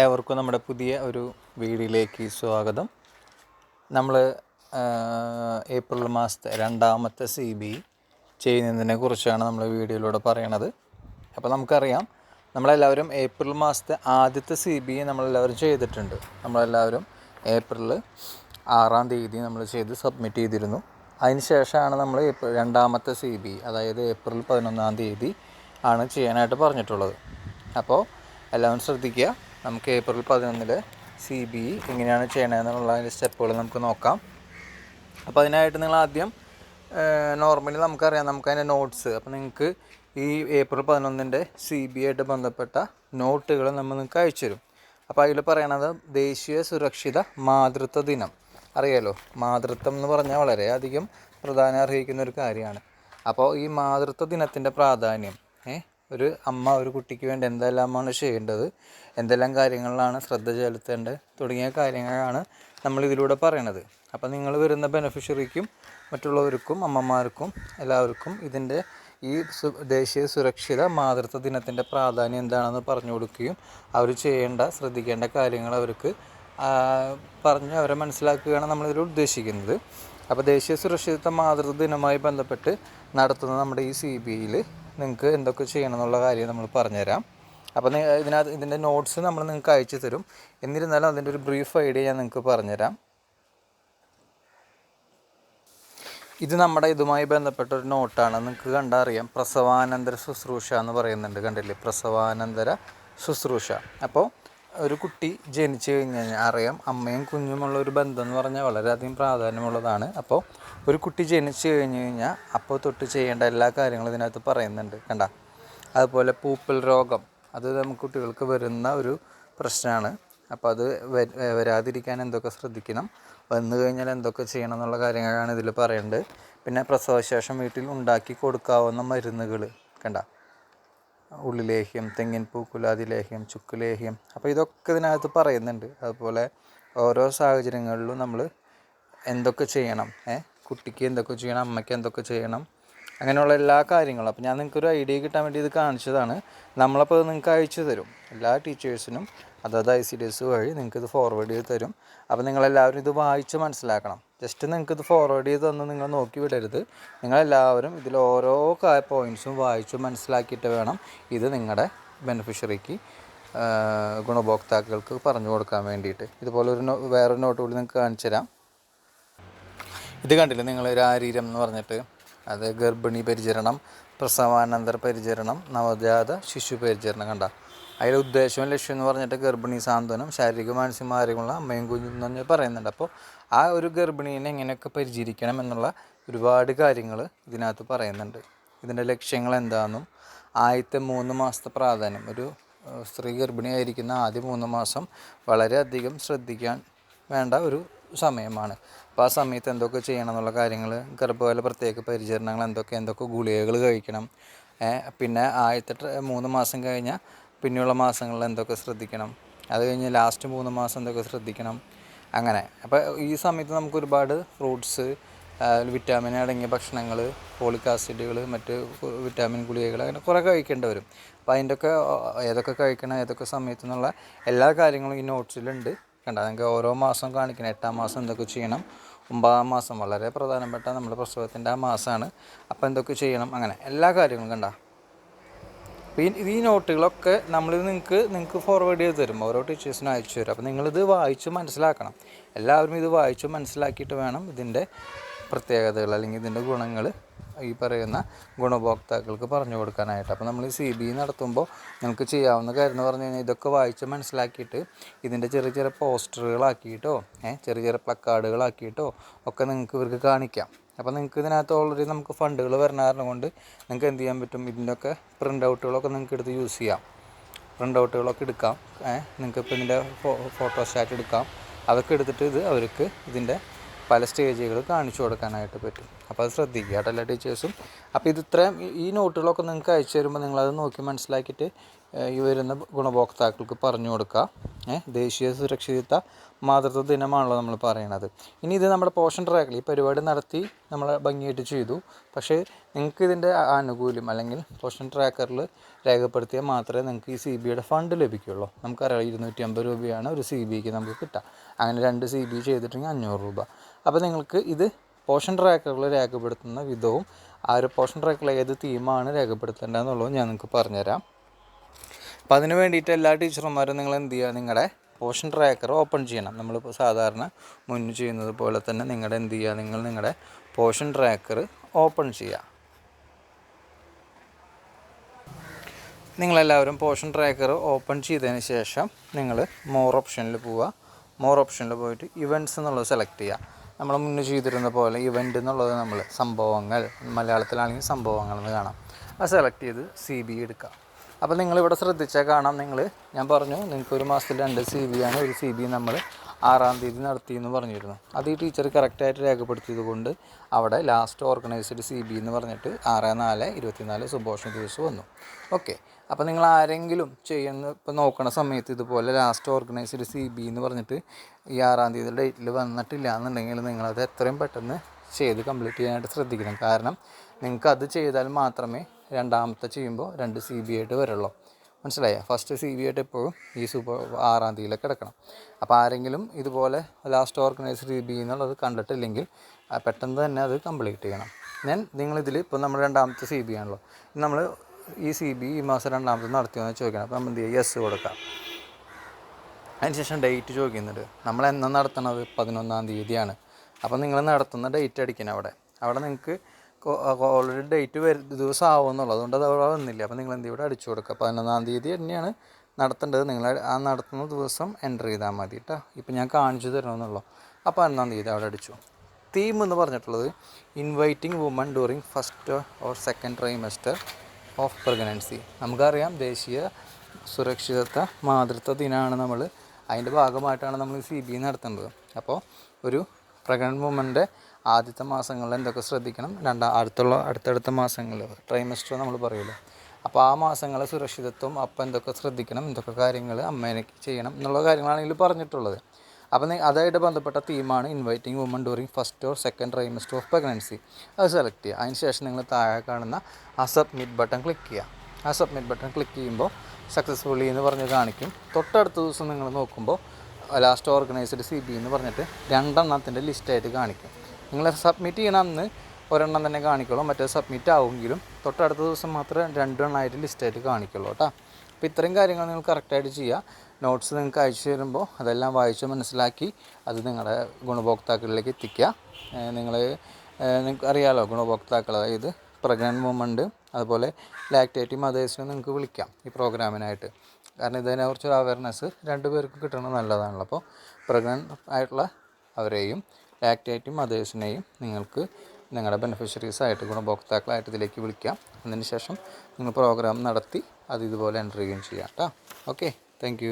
ഏവർക്കും നമ്മുടെ പുതിയ ഒരു വീഡിയോയിലേക്ക് സ്വാഗതം. നമ്മൾ ഏപ്രിൽ മാസത്തെ രണ്ടാമത്തെ സി ബി ചെയ്യുന്നതിനെ കുറിച്ചാണ് നമ്മൾ വീഡിയോയിലൂടെ പറയണത്. അപ്പോൾ നമുക്കറിയാം നമ്മളെല്ലാവരും ഏപ്രിൽ മാസത്തെ ആദ്യത്തെ സി ബി നമ്മളെല്ലാവരും ചെയ്തിട്ടുണ്ട്. നമ്മളെല്ലാവരും ഏപ്രിൽ ആറാം തീയതി നമ്മൾ ചെയ്ത് സബ്മിറ്റ് ചെയ്തിരുന്നു. അതിന് ശേഷമാണ് നമ്മൾ ഏപ്രിൽ രണ്ടാമത്തെ സി ബി അതായത് ഏപ്രിൽ പതിനൊന്നാം തീയതി ആണ് ചെയ്യാനായിട്ട് പറഞ്ഞിട്ടുള്ളത്. അപ്പോൾ എല്ലാവരും ശ്രദ്ധിക്കുക. നമുക്ക് ഏപ്രിൽ പതിനൊന്നിൽ സി ബി എങ്ങനെയാണ് ചെയ്യണതെന്നുള്ള അതിന്റെ സ്റ്റെപ്പുകൾ നമുക്ക് നോക്കാം. അപ്പോൾ അതിനായിട്ട് നിങ്ങൾ ആദ്യം നോർമലി നമുക്കറിയാം നമുക്ക് അതിന്റെ നോട്ട്സ്. അപ്പോൾ നിങ്ങൾക്ക് ഈ ഏപ്രിൽ പതിനൊന്നിന്റെ സി ബി ആയിട്ട് ബന്ധപ്പെട്ട നോട്ടുകൾ നമ്മൾ നിങ്ങൾക്ക് അയച്ചു തരും. അപ്പോൾ അതിൽ പറയണത് ദേശീയ സുരക്ഷിത മാതൃത്വ ദിനം. അറിയാലോ മാതൃത്വം എന്ന് പറഞ്ഞാൽ വളരെയധികം പ്രധാനം അർഹിക്കുന്ന ഒരു കാര്യമാണ്. അപ്പോൾ ഈ മാതൃത്വ ദിനത്തിന്റെ പ്രാധാന്യം ഒരു അമ്മ ഒരു കുട്ടിക്ക് വേണ്ടി എന്തെല്ലാമാണ് ചെയ്യേണ്ടത് എന്തെല്ലാം കാര്യങ്ങളിലാണ് ശ്രദ്ധ ചെലുത്തേണ്ടത് തുടങ്ങിയ കാര്യങ്ങളാണ് നമ്മൾ ഇതിലൂടെ പറയണത്. അപ്പോൾ നിങ്ങൾ വരുന്ന ബെനഫിഷ്യറിക്കും മറ്റുള്ളവർക്കും അമ്മമാർക്കും എല്ലാവർക്കും ഇതിന്റെ ഈ ദേശീയ സുരക്ഷിത മാതൃത്വ ദിനത്തിന്റെ പ്രാധാന്യം എന്താണെന്ന് പറഞ്ഞു കൊടുക്കുകയും അവർ ചെയ്യേണ്ട ശ്രദ്ധിക്കേണ്ട കാര്യങ്ങൾ അവർക്ക് പറഞ്ഞ് അവരെ മനസ്സിലാക്കുകയാണ് നമ്മളിതിൽ ഉദ്ദേശിക്കുന്നത്. അപ്പോൾ ദേശീയ സുരക്ഷിത മാതൃത്വ ദിനവുമായി ബന്ധപ്പെട്ട് നടത്തുന്ന നമ്മുടെ ഈ സി ബി യിൽ നിങ്ങൾക്ക് എന്തൊക്കെ ചെയ്യണം എന്നുള്ള കാര്യം നമ്മൾ പറഞ്ഞുതരാം. അപ്പോൾ ഇതിനകത്ത് ഇതിന്റെ നോട്ട്സ് നമ്മൾ നിങ്ങൾക്ക് അയച്ചു തരും. എന്നിരുന്നാലും അതിന്റെ ഒരു ബ്രീഫ് ഐഡിയ ഞാൻ നിങ്ങൾക്ക് പറഞ്ഞുതരാം. ഇത് നമ്മുടെ ഇതുമായി ബന്ധപ്പെട്ട ഒരു നോട്ടാണ് നിങ്ങൾക്ക് കണ്ടാൽ അറിയാം പ്രസവാനന്തര ശുശ്രൂഷ എന്ന് പറയുന്നുണ്ട്. കണ്ടില്ലേ? പ്രസവാനന്തര ശുശ്രൂഷ. അപ്പോൾ ഒരു കുട്ടി ജനിച്ചു കഴിഞ്ഞു കഴിഞ്ഞാൽ അറിയാം അമ്മയും കുഞ്ഞുമുള്ള ഒരു ബന്ധം എന്ന് പറഞ്ഞാൽ വളരെയധികം പ്രാധാന്യമുള്ളതാണ്. അപ്പോൾ ഒരു കുട്ടി ജനിച്ചു കഴിഞ്ഞു കഴിഞ്ഞാൽ അപ്പോൾ തൊട്ട് ചെയ്യേണ്ട എല്ലാ കാര്യങ്ങളും ഇതിനകത്ത് പറയുന്നുണ്ട്. കണ്ട? അതുപോലെ പൂപ്പൽ രോഗം അത് നമുക്ക് കുട്ടികൾക്ക് വരുന്ന ഒരു പ്രശ്നമാണ്. അപ്പോൾ അത് വരാതിരിക്കാൻ എന്തൊക്കെ ശ്രദ്ധിക്കണം വന്നു കഴിഞ്ഞാൽ എന്തൊക്കെ ചെയ്യണം എന്നുള്ള കാര്യങ്ങളാണ് ഇതിൽ പറയുന്നത് പിന്നെ പ്രസവശേഷം വീട്ടിൽ ഉണ്ടാക്കി കൊടുക്കാവുന്ന മരുന്നുകൾ കണ്ട? ഉള്ളിലേഹ്യം തെങ്ങിൻ പൂക്കുലാതി ലേഹ്യം ചുക്ക് ലേഹ്യം അപ്പോൾ ഇതൊക്കെ ഇതിനകത്ത് പറയുന്നുണ്ട്. അതുപോലെ ഓരോ സാഹചര്യങ്ങളിലും നമ്മൾ എന്തൊക്കെ ചെയ്യണം കുട്ടിക്ക് എന്തൊക്കെ ചെയ്യണം അമ്മയ്ക്ക് എന്തൊക്കെ ചെയ്യണം അങ്ങനെയുള്ള എല്ലാ കാര്യങ്ങളും. അപ്പോൾ ഞാൻ നിങ്ങൾക്കൊരു ഐഡിയ കിട്ടാൻ വേണ്ടി ഇത് കാണിച്ചതാണ്. നമ്മളപ്പോൾ ഇത് നിങ്ങൾക്ക് അയച്ചു തരും. എല്ലാ ടീച്ചേഴ്സിനും അതായത് ഐ സി ഡി എസ് വഴി നിങ്ങൾക്ക് ഇത് ഫോർവേഡ് ചെയ്ത് തരും. അപ്പോൾ നിങ്ങളെല്ലാവരും ഇത് വായിച്ച് മനസ്സിലാക്കണം. ജസ്റ്റ് നിങ്ങൾക്ക് ഇത് ഫോർവേഡ് ചെയ്ത് തന്ന് നിങ്ങൾ നോക്കി വിടരുത്. നിങ്ങളെല്ലാവരും ഇതിൽ ഓരോ പോയിന്റ്സും വായിച്ചും മനസ്സിലാക്കിയിട്ട് വേണം ഇത് നിങ്ങളുടെ ബെനിഫിഷ്യറിക്ക് ഗുണഭോക്താക്കൾക്ക് പറഞ്ഞു കൊടുക്കാൻ വേണ്ടിയിട്ട്. ഇതുപോലെ ഒരു വേറൊരു നോട്ട് കൂടി നിങ്ങൾക്ക് കാണിച്ചു തരാം. ഇത് കണ്ടില്ലേ നിങ്ങൾ രാരീരം എന്ന് പറഞ്ഞിട്ട്? അത് ഗർഭിണി പരിചരണം പ്രസവാനന്തര പരിചരണം നവജാത ശിശു പരിചരണം കണ്ട. അതിലെ ഉദ്ദേശവും ലക്ഷ്യം എന്ന് പറഞ്ഞിട്ട് ഗർഭിണി സാന്ത്വനം ശാരീരിക മാനസികമായ ആരോഗ്യമുള്ള അമ്മയും കുഞ്ഞും എന്ന് പറയുന്നുണ്ട്. അപ്പോൾ ആ ഒരു ഗർഭിണീനെ എങ്ങനെയൊക്കെ പരിചരിക്കണം എന്നുള്ള ഒരുപാട് കാര്യങ്ങൾ ഇതിനകത്ത് പറയുന്നുണ്ട്. ഇതിന്റെ ലക്ഷ്യങ്ങൾ എന്താണെന്നും ആദ്യത്തെ മൂന്ന് മാസത്തെ പ്രാധാന്യം ഒരു സ്ത്രീ ഗർഭിണിയായിരിക്കുന്ന ആദ്യ മൂന്ന് മാസം വളരെയധികം ശ്രദ്ധിക്കാൻ വേണ്ട ഒരു സമയമാണ്. അപ്പോൾ ആ സമയത്ത് എന്തൊക്കെ ചെയ്യണം എന്നുള്ള കാര്യങ്ങൾ ഗർഭകാല പ്രത്യേക പരിചരണങ്ങൾ എന്തൊക്കെ എന്തൊക്കെ ഗുളികകൾ കഴിക്കണം പിന്നെ ആദ്യത്തെ മൂന്ന് മാസം കഴിഞ്ഞാൽ പിന്നെയുള്ള മാസങ്ങളിൽ എന്തൊക്കെ ശ്രദ്ധിക്കണം? അത് കഴിഞ്ഞ് ലാസ്റ്റ് മൂന്ന് മാസം എന്തൊക്കെ ശ്രദ്ധിക്കണം? അങ്ങനെ. അപ്പോൾ ഈ സമയത്ത് നമുക്ക് ഒരുപാട് ഫ്രൂട്ട്സ് വിറ്റാമിൻ അടങ്ങിയ ഭക്ഷണങ്ങൾ ഫോളിക് ആസിഡുകൾ മറ്റ് വിറ്റാമിൻ ഗുളികകൾ അങ്ങനെ കുറേ കഴിക്കേണ്ടി വരും. അപ്പോൾ അതിന്റെയൊക്കെ ഏതൊക്കെ കഴിക്കണം ഏതൊക്കെ സമയത്ത് എന്നുള്ള എല്ലാ കാര്യങ്ങളും ഈ നോട്ട്സിലുണ്ട് കണ്ട? നിങ്ങൾക്ക് ഓരോ മാസം കാണിക്കണം. എട്ടാം മാസം എന്തൊക്കെ ചെയ്യണം? ഒമ്പതാം മാസം വളരെ പ്രധാനപ്പെട്ട നമ്മുടെ പ്രസവത്തിന്റെ ആ മാസമാണ് അപ്പോൾ എന്തൊക്കെ ചെയ്യണം? അങ്ങനെ എല്ലാ കാര്യങ്ങളും കണ്ട? അപ്പോൾ ഈ നോട്ടുകളൊക്കെ നമ്മൾ നിങ്ങൾക്ക് നിങ്ങൾക്ക് ഫോർവേഡ് ചെയ്ത് തരും. ഓരോ ടീച്ചേഴ്സിനും അയച്ചു തരും. അപ്പോൾ നിങ്ങളിത് വായിച്ച് മനസ്സിലാക്കണം. എല്ലാവരും ഇത് വായിച്ച് മനസ്സിലാക്കിയിട്ട് വേണം ഇതിന്റെ പ്രത്യേകതകൾ അല്ലെങ്കിൽ ഇതിന്റെ ഗുണങ്ങൾ ഈ പറയുന്ന ഗുണഭോക്താക്കൾക്ക് പറഞ്ഞു കൊടുക്കാനായിട്ട്. അപ്പോൾ നമ്മൾ സി ബി നടത്തുമ്പോൾ നിങ്ങൾക്ക് ചെയ്യാവുന്ന കാര്യം എന്ന് പറഞ്ഞു കഴിഞ്ഞാൽ ഇതൊക്കെ വായിച്ച് മനസ്സിലാക്കിയിട്ട് ഇതിന്റെ ചെറിയ ചെറിയ പോസ്റ്ററുകളാക്കിയിട്ടോ ചെറിയ ചെറിയ പ്ലക്കാർഡുകളാക്കിയിട്ടോ ഒക്കെ നിങ്ങൾക്ക് ഇവർക്ക് കാണിക്കാം. അപ്പോൾ നിങ്ങൾക്ക് ഇതിനകത്ത് ഓൾറെഡി നമുക്ക് ഫണ്ടുകൾ വരുന്ന കാരണം കൊണ്ട് നിങ്ങൾക്ക് എന്ത് ചെയ്യാൻ പറ്റും? ഇതിന്റെയൊക്കെ പ്രിന്റ് ഔട്ടുകളൊക്കെ നിങ്ങൾക്ക് എടുത്ത് യൂസ് ചെയ്യാം. പ്രിന്റ് ഔട്ടുകളൊക്കെ എടുക്കാം. നിങ്ങൾക്ക് ഇപ്പോൾ ഇതിന്റെ ഫോട്ടോസ്റ്റാറ്റ് എടുക്കാം. അതൊക്കെ എടുത്തിട്ട് ഇത് അവർക്ക് ഇതിന്റെ പല സ്റ്റേജുകൾ കാണിച്ചു കൊടുക്കാനായിട്ട് പറ്റും. അപ്പോൾ അത് ശ്രദ്ധിക്കുക കേട്ടോ എല്ലാ ടീച്ചേഴ്സും അപ്പോൾ ഇത് ഇത്രയും ഈ- നോട്ടുകളൊക്കെ നിങ്ങൾക്ക് അയച്ചു തരുമ്പോൾ നിങ്ങളത് നോക്കി മനസ്സിലാക്കിയിട്ട് ഈ വരുന്ന ഗുണഭോക്താക്കൾക്ക് പറഞ്ഞു കൊടുക്കുക ദേശീയ സുരക്ഷിത മാതൃത്വ ദിനമാണല്ലോ നമ്മൾ പറയണത്. ഇനി ഇത് നമ്മുടെ പോഷൻ ട്രാക്കിൽ ഈ പരിപാടി നടത്തി നമ്മൾ ഭംഗിയായിട്ട് ചെയ്തു. പക്ഷേ നിങ്ങൾക്ക് ഇതിന്റെ ആനുകൂല്യം അല്ലെങ്കിൽ പോഷൻ ട്രാക്കറിൽ രേഖപ്പെടുത്തിയാൽ മാത്രമേ നിങ്ങൾക്ക് ഈ സി ബിയുടെ ഫണ്ട് ലഭിക്കുകയുള്ളൂ നമുക്കറിയാം ഇരുന്നൂറ്റി അമ്പത് രൂപയാണ് ഒരു സി ബിക്ക് നമുക്ക് കിട്ടുക. അങ്ങനെ രണ്ട് സി ബി ചെയ്തിട്ടുണ്ടെങ്കിൽ അഞ്ഞൂറ് രൂപ. അപ്പോൾ നിങ്ങൾക്ക് ഇത് പോഷൻ ട്രാക്കറിൽ രേഖപ്പെടുത്തുന്ന വിധവും ആ ഒരു പോഷൻ ട്രാക്കിൽ ഏത് തീമാണ് രേഖപ്പെടുത്തേണ്ടതെന്നുള്ളത് ഞാൻ നിങ്ങൾക്ക് പറഞ്ഞുതരാം. അപ്പോൾ അതിന് വേണ്ടിയിട്ട് എല്ലാ ടീച്ചർമാരും നിങ്ങൾ എന്ത് ചെയ്യുക? നിങ്ങളുടെ പോഷൻ ട്രാക്കർ ഓപ്പൺ ചെയ്യണം. നമ്മളിപ്പോൾ സാധാരണ മുന്നിൽ ചെയ്യുന്നത് പോലെ തന്നെ നിങ്ങളുടെ എന്ത് ചെയ്യുക? നിങ്ങൾ നിങ്ങളുടെ പോഷൻ ട്രാക്കർ ഓപ്പൺ ചെയ്യുക. നിങ്ങളെല്ലാവരും പോഷൻ ട്രാക്കർ ഓപ്പൺ ചെയ്തതിന് ശേഷം നിങ്ങൾ മോർ ഓപ്ഷനിൽ പോവുക. മോർ ഓപ്ഷനിൽ പോയിട്ട് ഇവന്റ്സ് എന്നുള്ളത് സെലക്ട് ചെയ്യുക. നമ്മൾ മുന്നേ ചെയ്തിരുന്ന പോലെ ഇവന്റ് എന്നുള്ളത് നമ്മൾ സംഭവങ്ങൾ മലയാളത്തിലാണെങ്കിൽ സംഭവങ്ങൾ എന്ന് കാണാം. അത് സെലക്ട് ചെയ്ത് സി ബി എടുക്കുക. അപ്പോൾ നിങ്ങളിവിടെ ശ്രദ്ധിച്ചാൽ കാണാം. നിങ്ങൾ ഞാൻ പറഞ്ഞു നിങ്ങൾക്ക് ഒരു മാസത്തിൽ രണ്ട് സി ബി ആണ്. ഒരു സി ബി നമ്മൾ ആറാം തീയതി നടത്തി എന്ന് പറഞ്ഞിരുന്നു. അത് ഈ ടീച്ചർ കറക്റ്റായിട്ട് രേഖപ്പെടുത്തിയത് കൊണ്ട് അവിടെ ലാസ്റ്റ് ഓർഗനൈസ്ഡ് സി ബി എന്ന് പറഞ്ഞിട്ട് ആറ് നാല് ഇരുപത്തിനാല് സുഭോഷണ ദിവസം വന്നു. ഓക്കെ അപ്പോൾ നിങ്ങൾ ആരെങ്കിലും ചെയ്യുന്ന ഇപ്പോൾ നോക്കണ സമയത്ത് ഇതുപോലെ ലാസ്റ്റ് ഓർഗനൈസ്ഡ് സി ബി എന്ന് പറഞ്ഞിട്ട് ഈ ആറാം തീയതി ഡേറ്റിൽ വന്നിട്ടില്ല എന്നുണ്ടെങ്കിൽ നിങ്ങളത് എത്രയും പെട്ടെന്ന് ചെയ്ത് കംപ്ലീറ്റ് ചെയ്യാനായിട്ട് ശ്രദ്ധിക്കണം. കാരണം നിങ്ങൾക്ക് അത് ചെയ്താൽ മാത്രമേ രണ്ടാമത്തെ ചെയ്യുമ്പോൾ രണ്ട് സി ബി ആയിട്ട് വരുള്ളൂ. മനസ്സിലായോ? ഫസ്റ്റ് സി ബി ആയിട്ട് എപ്പോഴും ഈ സൂപ്പർ ആറാം തീയതിയിലേക്ക് കിടക്കണം. അപ്പോൾ ആരെങ്കിലും ഇതുപോലെ ലാസ്റ്റ് ഓർഗനൈസ് സി ബി എന്നുള്ളത് കണ്ടിട്ടില്ലെങ്കിൽ പെട്ടെന്ന് തന്നെ അത് കംപ്ലീറ്റ് ചെയ്യണം. ഞാൻ നിങ്ങളിതിൽ ഇപ്പോൾ നമ്മൾ രണ്ടാമത്തെ സി ബി ആണല്ലോ. നമ്മൾ ഈ സി ബി ഈ മാസം രണ്ടാമത്തെ നടത്തിയെന്ന് ചോദിക്കണം. അപ്പോൾ നമ്മൾ എന്ത് ചെയ്യുക യെസ് കൊടുക്കാം. അതിനുശേഷം ഡേറ്റ് ചോദിക്കുന്നുണ്ട്. നമ്മൾ എന്നാ നടത്തണത്? പതിനൊന്നാം തീയതിയാണ്. അപ്പോൾ നിങ്ങൾ നടത്തുന്ന ഡേറ്റ് അടിക്കണം അവിടെ. അവിടെ നിങ്ങൾക്ക് ഓൾറെഡി ഡേറ്റ് വരും ദിവസം ആവുമെന്നുള്ളത് അതുകൊണ്ട് അത് അവിടെ വന്നില്ല. അപ്പോൾ നിങ്ങൾ എന്ത് ഇവിടെ അടിച്ചു കൊടുക്കുക. പതിനൊന്നാം തീയതി തന്നെയാണ് നടത്തേണ്ടത്. നിങ്ങൾ ആ നടത്തുന്ന ദിവസം എന്റർ ചെയ്താൽ മതി കേട്ടോ ഇപ്പം ഞാൻ കാണിച്ചു തരണമെന്നുള്ളൂ അപ്പോൾ പതിനൊന്നാം തീയതി അവിടെ അടിച്ചു. തീം എന്ന് പറഞ്ഞിട്ടുള്ളത് inviting women during first or second trimester of pregnancy നമുക്കറിയാം ദേശീയ സുരക്ഷിതത്വ മാതൃത്വ ദിനമാണ് നമ്മൾ. അതിന്റെ ഭാഗമായിട്ടാണ് നമ്മൾ സി ബി നടത്തുന്നത്. അപ്പോൾ ഒരു പ്രഗ്നന്റ് വുമന്റെ ആദ്യത്തെ മാസങ്ങളിൽ എന്തൊക്കെ ശ്രദ്ധിക്കണം? രണ്ടാം അടുത്തുള്ള അടുത്തടുത്ത മാസങ്ങളിൽ ട്രൈമസ്റ്റർ നമ്മൾ പറയുമല്ലോ അപ്പോൾ ആ മാസങ്ങളെ സുരക്ഷിതത്വം അപ്പം എന്തൊക്കെ ശ്രദ്ധിക്കണം എന്തൊക്കെ കാര്യങ്ങൾ അമ്മേനെ ചെയ്യണം എന്നുള്ള കാര്യങ്ങളാണ് ഇതിൽ പറഞ്ഞിട്ടുള്ളത്. അപ്പം അതായിട്ട് ബന്ധപ്പെട്ട തീമാണ് inviting women during first or second trimester of pregnancy അത് സെലക്ട് ചെയ്യുക. അതിന് ശേഷം നിങ്ങൾ താഴെ കാണുന്ന ആ സബ്മിറ്റ് ബട്ടൺ ക്ലിക്ക് ചെയ്യുക. ആ സബ്മിറ്റ് ബട്ടൺ ക്ലിക്ക് ചെയ്യുമ്പോൾ സക്സസ്ഫുള്ളി എന്ന് പറഞ്ഞ് കാണിക്കും. തൊട്ടടുത്ത ദിവസം നിങ്ങൾ നോക്കുമ്പോൾ ലാസ്റ്റ് ഓർഗനൈസ്ഡ് സി ബി എന്ന് പറഞ്ഞിട്ട് രണ്ടെണ്ണത്തിന്റെ ലിസ്റ്റായിട്ട് കാണിക്കും. നിങ്ങൾ സബ്മിറ്റ് ചെയ്യണമെന്ന് ഒരെണ്ണം തന്നെ കാണിക്കുള്ളൂ. മറ്റേ സബ്മിറ്റ് ആവുമെങ്കിലും തൊട്ടടുത്ത ദിവസം മാത്രമേ രണ്ടെണ്ണമായിട്ട് ലിസ്റ്റായിട്ട് കാണിക്കുള്ളൂ കേട്ടോ. അപ്പോൾ ഇത്രയും കാര്യങ്ങൾ നിങ്ങൾ കറക്റ്റായിട്ട് ചെയ്യുക നോട്ട്സ് നിങ്ങൾക്ക് അയച്ചു തരുമ്പോൾ അതെല്ലാം വായിച്ച് മനസ്സിലാക്കി അത് നിങ്ങളുടെ ഗുണഭോക്താക്കളിലേക്ക് എത്തിക്കുക. നിങ്ങൾ നിങ്ങൾക്ക് അറിയാമല്ലോ ഗുണഭോക്താക്കൾ അതായത് പ്രഗ്നന്റ് മൂമെന്റ് അതുപോലെ ലാക്ടേറ്റീവ് മദേഴ്സിനെ നിങ്ങൾക്ക് വിളിക്കാം ഈ പ്രോഗ്രാമിനായിട്ട് കാരണം ഇതിനെക്കുറിച്ചൊരു അവയർനെസ് രണ്ടുപേർക്ക് പേർക്കും കിട്ടണത് നല്ലതാണല്ലോ. അപ്പോൾ പ്രഗ്നന്റ് ആയിട്ടുള്ള അവരെയും ലാക്ടേറ്റീവ് മദേഴ്സിനെയും നിങ്ങൾക്ക് നിങ്ങളുടെ ബെനിഫിഷ്യറീസ് ആയിട്ട് ഗുണഭോക്താക്കളായിട്ട് ഇതിലേക്ക് വിളിക്കാം. അതിന് ശേഷം നിങ്ങൾ പ്രോഗ്രാം നടത്തി അത് ഇതുപോലെ എന്റർ ചെയ്യുകയും ചെയ്യാം കേട്ടോ ഓക്കെ താങ്ക്